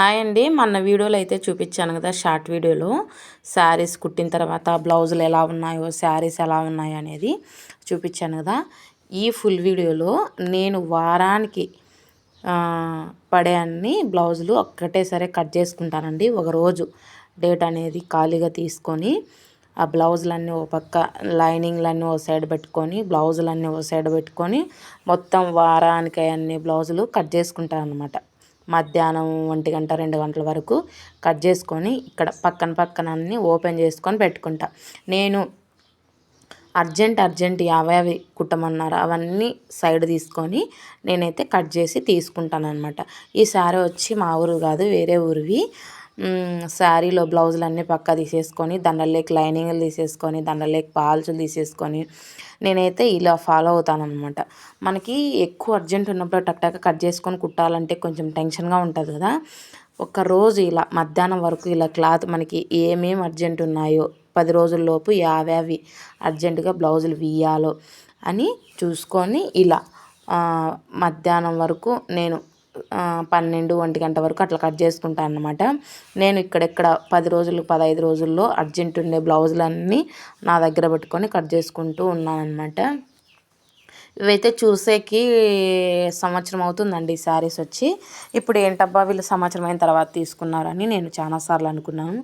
Hi అండి. మొన్న వీడియోలో అయితే చూపించాను కదా షార్ట్ వీడియోలో. శారీస్ కుట్టిన తర్వాత బ్లౌజులు ఎలా ఉన్నాయో శారీస్ ఎలా ఉన్నాయో అనేది చూపించాను కదా. ఈ ఫుల్ వీడియోలో నేను వారానికి పడే అన్ని బ్లౌజులు ఒక్కటేసరి కట్ చేసుకుంటానండి. ఒకరోజు డేట్ అనేది ఖాళీగా తీసుకొని ఆ బ్లౌజులన్నీ ఓ పక్క లైనింగ్లన్నీ ఓ సైడ్ పెట్టుకొని బ్లౌజులన్నీ ఓ సైడ్ పెట్టుకొని మొత్తం వారానికి అన్ని బ్లౌజులు కట్ చేసుకుంటాను అనమాట మధ్యాహ్నం ఒంటి గంట రెండు గంటల వరకు కట్ చేసుకొని ఇక్కడ పక్కన పక్కన అన్నీ ఓపెన్ చేసుకొని పెట్టుకుంటా. నేను అర్జెంట్ అర్జెంట్ యాభై అవి కుట్టమన్నారు. అవన్నీ సైడ్ తీసుకొని నేనైతే కట్ చేసి తీసుకుంటాను అనమాట ఈ శారీ వచ్చి మా ఊరు కాదు వేరే ఊరివి. శారీలో బ్లౌజులు అన్నీ పక్క తీసేసుకొని దండలేకి లైనింగ్లు తీసేసుకొని దండలేకి పాల్చులు తీసేసుకొని నేనైతే ఇలా ఫాలో అవుతాను అనమాట మనకి ఎక్కువ అర్జెంట్ ఉన్నప్పుడు టక్ టక్ కట్ చేసుకొని కుట్టాలంటే కొంచెం టెన్షన్గా ఉంటుంది కదా. రోజు ఇలా మధ్యాహ్నం వరకు ఇలా క్లాత్ మనకి ఏమేమి అర్జెంట్ ఉన్నాయో పది రోజుల్లోపు యాభై అర్జెంటుగా బ్లౌజులు వీయాలో అని చూసుకొని ఇలా మధ్యాహ్నం వరకు నేను పన్నెండు ఒంటి గంట వరకు అట్లా కట్ చేసుకుంటాను అనమాట నేను ఇక్కడెక్కడ పది రోజులు పదహైదు రోజుల్లో అర్జెంట్ ఉండే బ్లౌజులన్నీ నా దగ్గర పెట్టుకొని కట్ చేసుకుంటూ ఉన్నాను అనమాట ఇవైతే చూసేకి సంవత్సరం అవుతుందండి ఈ శారీస్ వచ్చి. ఇప్పుడు ఏంటబ్బా వీళ్ళు సంవత్సరం అయిన తర్వాత తీసుకున్నారని నేను చాలాసార్లు అనుకున్నాను.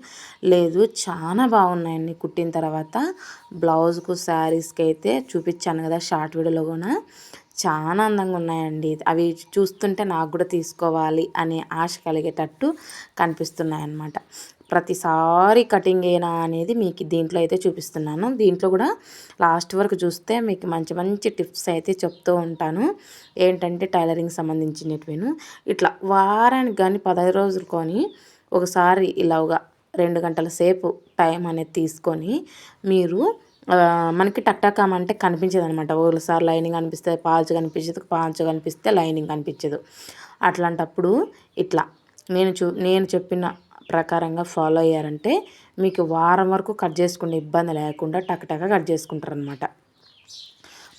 లేదు చాలా బాగున్నాయండి కుట్టిన తర్వాత. బ్లౌజ్కు శారీస్కి అయితే చూపించాను కదా షార్ట్ వీడియోలో కూడా. చాలా అందంగా ఉన్నాయండి అవి చూస్తుంటే నాకు కూడా తీసుకోవాలి అనే ఆశ కలిగేటట్టు కనిపిస్తున్నాయి అన్నమాట ప్రతిసారి కటింగ్ అయినా అనేది మీకు దీంట్లో అయితే చూపిస్తున్నాను. దీంట్లో కూడా లాస్ట్ వరకు చూస్తే మీకు మంచి మంచి టిప్స్ అయితే చెప్తూ ఉంటాను. ఏంటంటే టైలరింగ్ సంబంధించినటువేను. ఇట్లా వారానికి కానీ పదహైదు రోజులు కొని ఒకసారి ఇలాగా రెండు గంటల సేపు టైం అనేది తీసుకొని మీరు మనకి టక్టకామ్ అంటే కనిపించదు అనమాట ఒకసారి లైనింగ్ కనిపిస్తే పాల్చు కనిపించదు పాల్చు కనిపిస్తే లైనింగ్ కనిపించదు అట్లాంటప్పుడు ఇట్లా. నేను చూ నేను చెప్పిన ప్రకారంగా ఫాలో అయ్యారంటే మీకు వారం వరకు కట్ చేసుకునే ఇబ్బంది లేకుండా టకటక కట్ చేసుకుంటారనమాట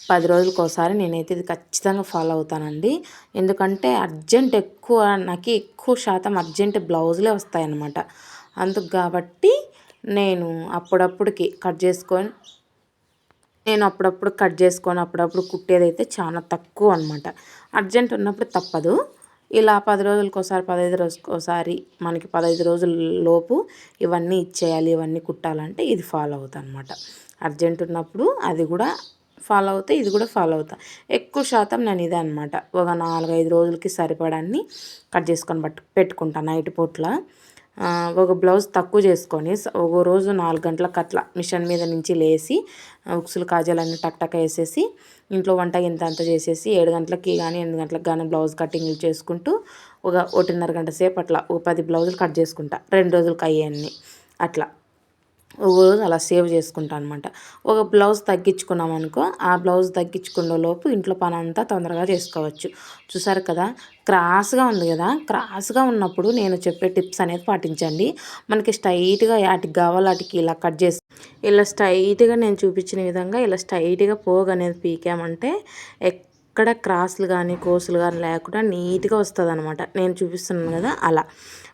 పది రోజులకు ఒకసారి నేనైతే ఇది ఖచ్చితంగా ఫాలో అవుతానండి. ఎందుకంటే అర్జెంట్ ఎక్కువ నాకు ఎక్కువ శాతం అర్జెంట్ బ్లౌజులే వస్తాయన్నమాట. అందుకు కాబట్టి నేను అప్పుడప్పుడుకి కట్ చేసుకొని నేను అప్పుడప్పుడు కట్ చేసుకొని అప్పుడప్పుడు కుట్టేదైతే చాలా తక్కువ అనమాట అర్జెంట్ ఉన్నప్పుడు తప్పదు. ఇలా పది రోజులకోసారి ఒకసారి పదహైదు రోజులకోసారి ఒకసారి మనకి పదహైదు రోజుల లోపు ఇవన్నీ ఇచ్చేయాలి ఇవన్నీ కుట్టాలంటే ఇది ఫాలో అవుతా అనమాట అర్జెంట్ ఉన్నప్పుడు అది కూడా ఫాలో అవుతా ఇది కూడా ఫాలో అవుతా. ఎక్కువ శాతం నేను ఇదే అనమాట ఒక నాలుగైదు రోజులకి సరిపడాన్ని కట్ చేసుకొని పట్టు పెట్టుకుంటాను నైట్ పూట్ల. ఒక బ్లౌజ్ తక్కువ చేసుకొని ఒక రోజు నాలుగు గంటలకు అట్లా మిషన్ మీద నుంచి లేసి ఉక్సులు కాజాలన్నీ టక్ టక్ వేసేసి ఇంట్లో వంట ఇంత అంత చేసేసి ఏడు గంటలకి కానీ ఎనిమిది గంటలకు కానీ బ్లౌజ్ కటింగ్లు చేసుకుంటూ ఒక ఒకటిన్నర గంట సేపు అట్లా ఒక పది బ్లౌజులు కట్ చేసుకుంటా. రెండు రోజులకి అయ్యాన్ని అట్లా. రోజు అలా సేవ్ చేసుకుంటాను అనమాట ఒక బ్లౌజ్ తగ్గించుకున్నాం అనుకో ఆ బ్లౌజ్ తగ్గించుకునే లోపు ఇంట్లో పని అంతా తొందరగా చేసుకోవచ్చు. చూసారు కదా క్రాస్గా ఉంది కదా క్రాస్గా ఉన్నప్పుడు నేను చెప్పే టిప్స్ అనేది పాటించండి. మనకి స్ట్రైట్గా వాటికి కావాలి వాటికి ఇలా కట్ చేసి ఇలా స్ట్రైట్గా నేను చూపించిన విధంగా ఇలా స్ట్రైట్గా పోగు అనేది పీకామంటే ఎక్కడ క్రాస్లు కానీ కోసులు కానీ లేకుండా నీట్గా వస్తుంది అనమాట నేను చూపిస్తున్నాను కదా అలా.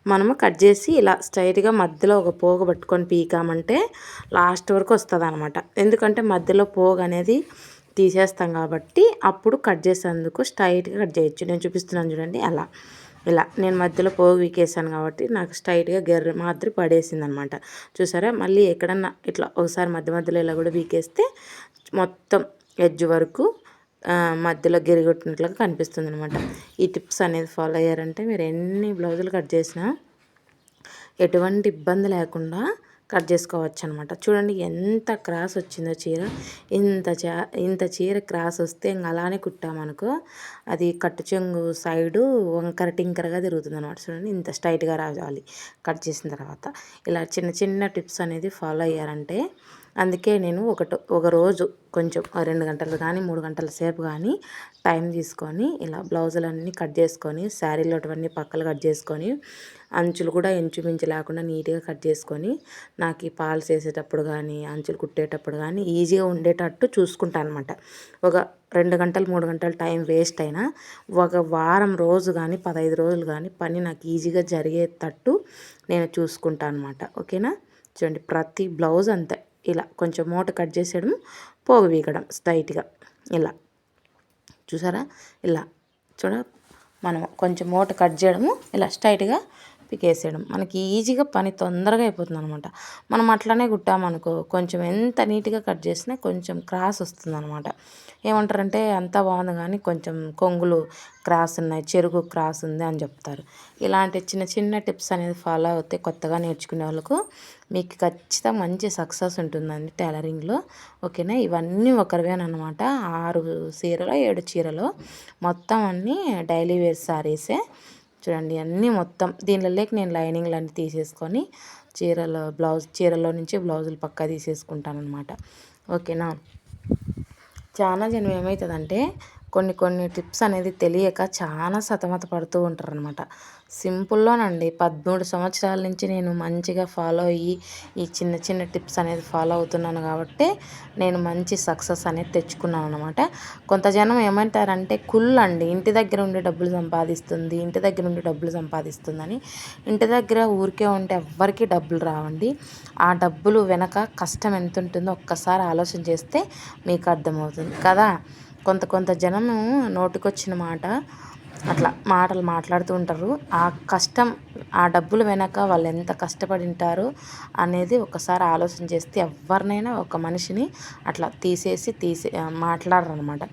మనము కట్ చేసి ఇలా స్ట్రైట్గా మధ్యలో ఒక పోగ పట్టుకొని పీకామంటే లాస్ట్ వరకు వస్తుంది అనమాట ఎందుకంటే మధ్యలో పోగ అనేది తీసేస్తాం కాబట్టి అప్పుడు కట్ చేసేందుకు స్ట్రైట్గా కట్ చేయొచ్చు. నేను చూపిస్తున్నాను చూడండి అలా. ఇలా. నేను మధ్యలో పోగు వీకేసాను కాబట్టి నాకు స్ట్రైట్గా గెర్ర మాదిరి పడేసింది అనమాట చూసారా? మళ్ళీ ఎక్కడన్నా ఇట్లా ఒకసారి మధ్య మధ్యలో ఇలా కూడా వీకేస్తే మొత్తం ఎడ్జ్ వరకు మధ్యలో గిరిగొట్టినట్లుగా కనిపిస్తుంది అనమాట ఈ టిప్స్ అనేది ఫాలో అయ్యారంటే మీరు ఎన్ని బ్లౌజులు కట్ చేసినా ఎటువంటి ఇబ్బంది లేకుండా కట్ చేసుకోవచ్చు అనమాట చూడండి ఎంత క్రాస్ వచ్చిందో చీర. ఇంత చా ఇంత చీర క్రాస్ వస్తే ఇంక అలానే కుట్టామనుకో అది కట్టు చెంగు సైడు వంకర టింకరగా తిరుగుతుంది అనమాట చూడండి ఇంత స్ట్రైట్గా రావాలి కట్ చేసిన తర్వాత. ఇలా చిన్న చిన్న టిప్స్ అనేది ఫాలో అయ్యారంటే అందుకే నేను ఒకటి ఒక రోజు కొంచెం రెండు గంటలు కానీ మూడు గంటల సేపు కానీ టైం తీసుకొని ఇలా బ్లౌజులన్నీ కట్ చేసుకొని శారీలు అటువన్నీ పక్కలు కట్ చేసుకొని అంచులు కూడా ఇంచుమించు లేకుండా నీట్గా కట్ చేసుకొని నాకు ఈ పాలు చేసేటప్పుడు కానీ అంచులు కుట్టేటప్పుడు కానీ ఈజీగా ఉండేటట్టు చూసుకుంటాను అనమాట ఒక రెండు గంటలు మూడు గంటలు టైం వేస్ట్ అయినా ఒక వారం రోజు కానీ పదహైదు రోజులు కానీ పని నాకు ఈజీగా జరిగేటట్టు నేను చూసుకుంటాను అనమాట ఓకేనా? చూడండి ప్రతి బ్లౌజ్ అంతే. ఇలా కొంచెం మూట కట్ చేసేయడం పోగు వీగడం స్ట్రైట్గా. ఇలా. చూసారా? ఇలా. చూడ మనం కొంచెం మూట కట్ చేయడము ఇలా స్ట్రైట్గా పికేసేయడం. మనకి ఈజీగా పని తొందరగా అయిపోతుంది అనమాట మనం అట్లనే కుట్టామనుకో కొంచెం ఎంత నీట్గా కట్ చేసినా కొంచెం క్రాస్ వస్తుంది అనమాట ఏమంటారంటే అంతా బాగుంది కానీ కొంచెం కొంగులు క్రాస్ ఉన్నాయి చెరుకు క్రాస్ ఉంది అని చెప్తారు. ఇలాంటి చిన్న చిన్న టిప్స్ అనేది ఫాలో అవుతే కొత్తగా నేర్చుకునే వాళ్ళకు మీకు ఖచ్చితంగా మంచి సక్సెస్ ఉంటుందండి టైలరింగ్లో. ఓకేనా? ఇవన్నీ ఒకరివేనమాట ఆరు చీరలు ఏడు చీరలు మొత్తం అన్నీ డైలీ వేర్ శారీసే చూడండి అన్నీ మొత్తం. దీనిలోకి నేను లైనింగ్లు అన్నీ తీసేసుకొని చీరల బ్లౌజ్ చీరలో నుంచి బ్లౌజులు పక్కా తీసేసుకుంటాను అనమాట ఓకేనా? చాలా జనం ఏమవుతుందంటే కొన్ని కొన్ని టిప్స్ అనేది తెలియక చాలా సతమత పడుతూ ఉంటారు అనమాట సింపుల్లోనండి. పదమూడు సంవత్సరాల నుంచి నేను మంచిగా ఫాలో అయ్యి ఈ చిన్న చిన్న టిప్స్ అనేది ఫాలో అవుతున్నాను కాబట్టి నేను మంచి సక్సెస్ అనేది తెచ్చుకున్నాను అనమాట కొంత జనం ఏమంటారంటే కుల్ అండి ఇంటి దగ్గర ఉండి డబ్బులు సంపాదిస్తుంది. ఇంటి దగ్గర ఉండి డబ్బులు సంపాదిస్తుందని. ఇంటి దగ్గర ఊరికే ఉంటే ఎవ్వరికీ డబ్బులు రావండి. ఆ డబ్బులు వెనక కష్టం ఎంత ఉంటుందో ఒక్కసారి ఆలోచన చేస్తే మీకు అర్థమవుతుంది. కదా? కొంత కొంత జనము నోటికొచ్చిన మాట అట్లా మాటలు మాట్లాడుతూ ఉంటారు. ఆ కష్టం ఆ డబ్బులు వెనక వాళ్ళు ఎంత కష్టపడి ఉంటారు అనేది ఒకసారి ఆలోచన చేస్తే ఎవరినైనా ఒక మనిషిని అట్లా తీసేసి తీసే మాట్లాడరనమాట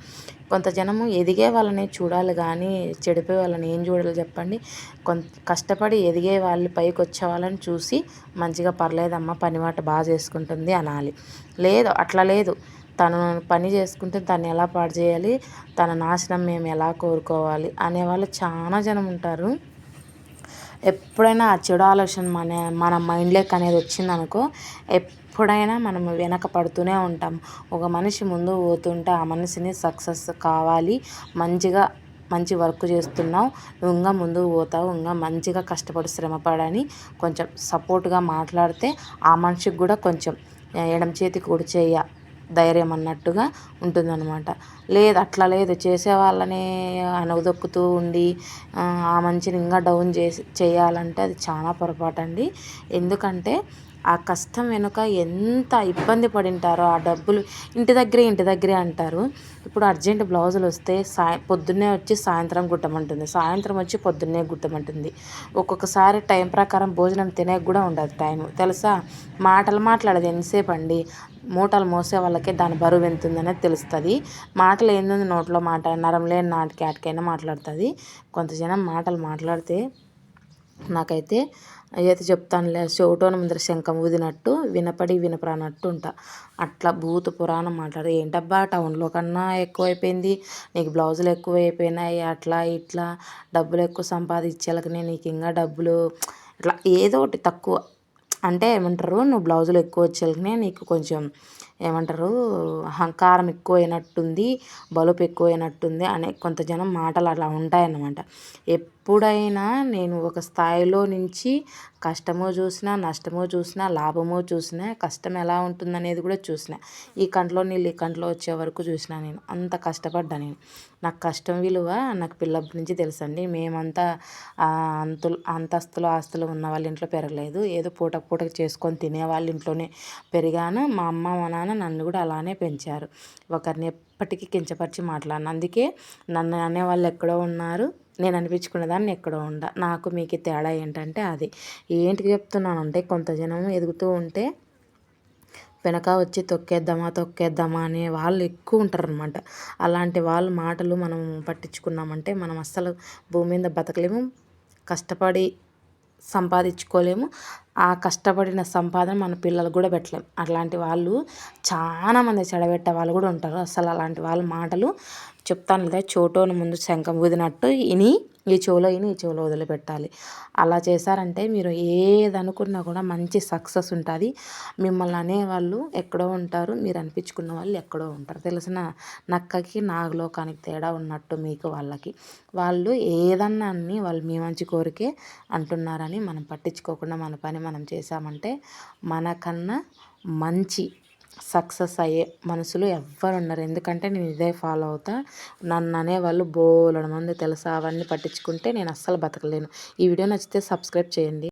కొంత జనము ఎదిగే వాళ్ళని చూడాలి కానీ చెడిపోయే వాళ్ళని ఏం చూడాలి చెప్పండి. కొంత కష్టపడి ఎదిగే వాళ్ళు పైకి వచ్చే వాళ్ళని చూసి మంచిగా పర్లేదమ్మా పని మాట బాగా చేసుకుంటుంది అనాలి. లేదు అట్లా లేదు. తను పని చేసుకుంటే తను ఎలా పాడు చేయాలి? తన నాశనం మేము ఎలా కోరుకోవాలి? అనేవాళ్ళు చాలా జనం ఉంటారు. ఎప్పుడైనా ఆ చెడు ఆలోచన మన మన మైండ్లోకి అనేది వచ్చిందనుకో ఎప్పుడైనా మనం వెనక పడుతూనే ఉంటాం. ఒక మనిషి ముందు పోతుంటే ఆ మనిషిని సక్సెస్ కావాలి. మంచిగా మంచి వర్క్ చేస్తున్నావు. నువ్వు ఇంకా ముందుకు పోతావు. ఇంకా మంచిగా కష్టపడి శ్రమపడని కొంచెం సపోర్ట్గా మాట్లాడితే ఆ మనిషికి కూడా కొంచెం ఎడం చేతి కుడి చేయ ధైర్యం అన్నట్టుగా ఉంటుందన్నమాట. లేదు అట్లా లేదు. చేసే వాళ్ళని అనగదొక్కుతూ ఉండి ఆ మంచిని ఇంకా డౌన్ చేసి చేయాలంటే అది చాలా పొరపాటు అండి ఎందుకంటే ఆ కష్టం వెనుక ఎంత ఇబ్బంది పడింటారో ఆ డబ్బులు ఇంటి దగ్గరే ఇంటి దగ్గరే అంటారు. ఇప్పుడు అర్జెంట్ బ్లౌజులు వస్తే సాయ పొద్దున్నే వచ్చి సాయంత్రం గుట్టమంటుంది సాయంత్రం వచ్చి పొద్దున్నే గుట్టమంటుంది ఒక్కొక్కసారి టైం ప్రకారం భోజనం తినే కూడా ఉండదు టైం తెలుసా? మాటలు మాట్లాడదు. ఎంతసేపు అండి మూటలు మోసే వాళ్ళకే దాని బరువు ఎంత ఉందనేది తెలుస్తుంది. మాటలు ఏంది నోట్లో మాట నరం లేని నాటికి ఆటికైనా మాట్లాడుతుంది. కొంత జనం మాటలు మాట్లాడితే నాకైతే అయితే చెప్తానులే చెవిటోన ముందర శంఖం ఊదినట్టు వినపడి వినపరానట్టు ఉంటా. అట్లా భూత పురాణం మాట్లాడు ఏంటబ్బా టౌన్లో కన్నా ఎక్కువైపోయింది నీకు బ్లౌజులు ఎక్కువ అయిపోయినాయి అట్లా ఇట్లా డబ్బులు ఎక్కువ సంపాదించాలకనే నీకు ఇంకా డబ్బులు ఇట్లా ఏదో ఒకటి తక్కువ. అంటే ఏమంటారు నువ్వు బ్లౌజులు ఎక్కువ వచ్చేలకనే నీకు కొంచెం ఏమంటారు? అహంకారం ఎక్కువైనట్టుంది బలుపు ఎక్కువైనట్టుంది అనే కొంత జనం మాటలు అలా ఉంటాయన్నమాట. ఎప్పుడైనా నేను ఒక స్థాయిలో నుంచి కష్టమో చూసినా నష్టమో చూసినా లాభమో చూసినా కష్టం ఎలా ఉంటుందనేది కూడా చూసిన ఈ కంట్లో నీళ్ళు ఈ కంట్లో వచ్చే వరకు చూసిన నేను అంత కష్టపడ్డా నేను. నాకు కష్టం విలువ నాకు పిల్లప్పటి నుంచి తెలుసండి. మేమంతా అంతులు అంతస్తులు ఆస్తులు ఉన్న వాళ్ళ ఇంట్లో పెరగలేదు. ఏదో పూట పూటకు చేసుకొని తినే వాళ్ళ ఇంట్లోనే పెరిగాను. మా అమ్మ మా నాన్న నన్ను కూడా అలానే పెంచారు. ఒకరిని ఎప్పటికీ కించపరిచి మాట్లాడిన. అందుకే నన్ను అనేవాళ్ళు ఎక్కడో ఉన్నారు. నేను అనిపించుకునే దాన్ని ఎక్కడో ఉండ. నాకు మీకు తేడా ఏంటంటే అది. ఏంటికి చెప్తున్నానంటే కొంత జనం ఎదుగుతూ ఉంటే వెనక వచ్చి తొక్కేద్దామా తొక్కేద్దామా అనే వాళ్ళు ఎక్కువ ఉంటారు అనమాట అలాంటి వాళ్ళ మాటలు మనం పట్టించుకున్నామంటే మనం అస్సలు భూమి మీద బతకలేము కష్టపడి సంపాదించుకోలేము. ఆ కష్టపడిన సంపాదన మన పిల్లలకు కూడా పెట్టలేం. అట్లాంటి వాళ్ళు చాలామంది చెడబెట్టే వాళ్ళు కూడా ఉంటారు. అసలు అలాంటి వాళ్ళ మాటలు చెప్తాను లేదా చోటోని ముందు శంఖం ఊదినట్టు ఇని ఈ చెవులో ఇని ఈ చెవులో వదిలిపెట్టాలి. అలా చేశారంటే మీరు ఏదనుకున్నా కూడా మంచి సక్సెస్ ఉంటుంది. మిమ్మల్ని అనేవాళ్ళు ఎక్కడో ఉంటారు మీరు అనిపించుకున్న వాళ్ళు ఎక్కడో ఉంటారు. తెలిసిన నక్కకి నాగలోకానికి తేడా ఉన్నట్టు మీకు వాళ్ళకి. వాళ్ళు ఏదన్నా అన్ని వాళ్ళు మీ మంచి కోరికే అంటున్నారని మనం పట్టించుకోకుండా మన పని మనం చేసామంటే మనకన్నా మంచి సక్సెస్ అయ్యే మనుషులు ఎవ్వరు ఎందుకంటే నేను ఇదే ఫాలో అవుతా. నన్ను అనేవాళ్ళు బోలెడు మంది తెలుసా? అవన్నీ పట్టించుకుంటే నేను అస్సలు బతకలేను. ఈ వీడియో నచ్చితే సబ్స్క్రైబ్ చేయండి.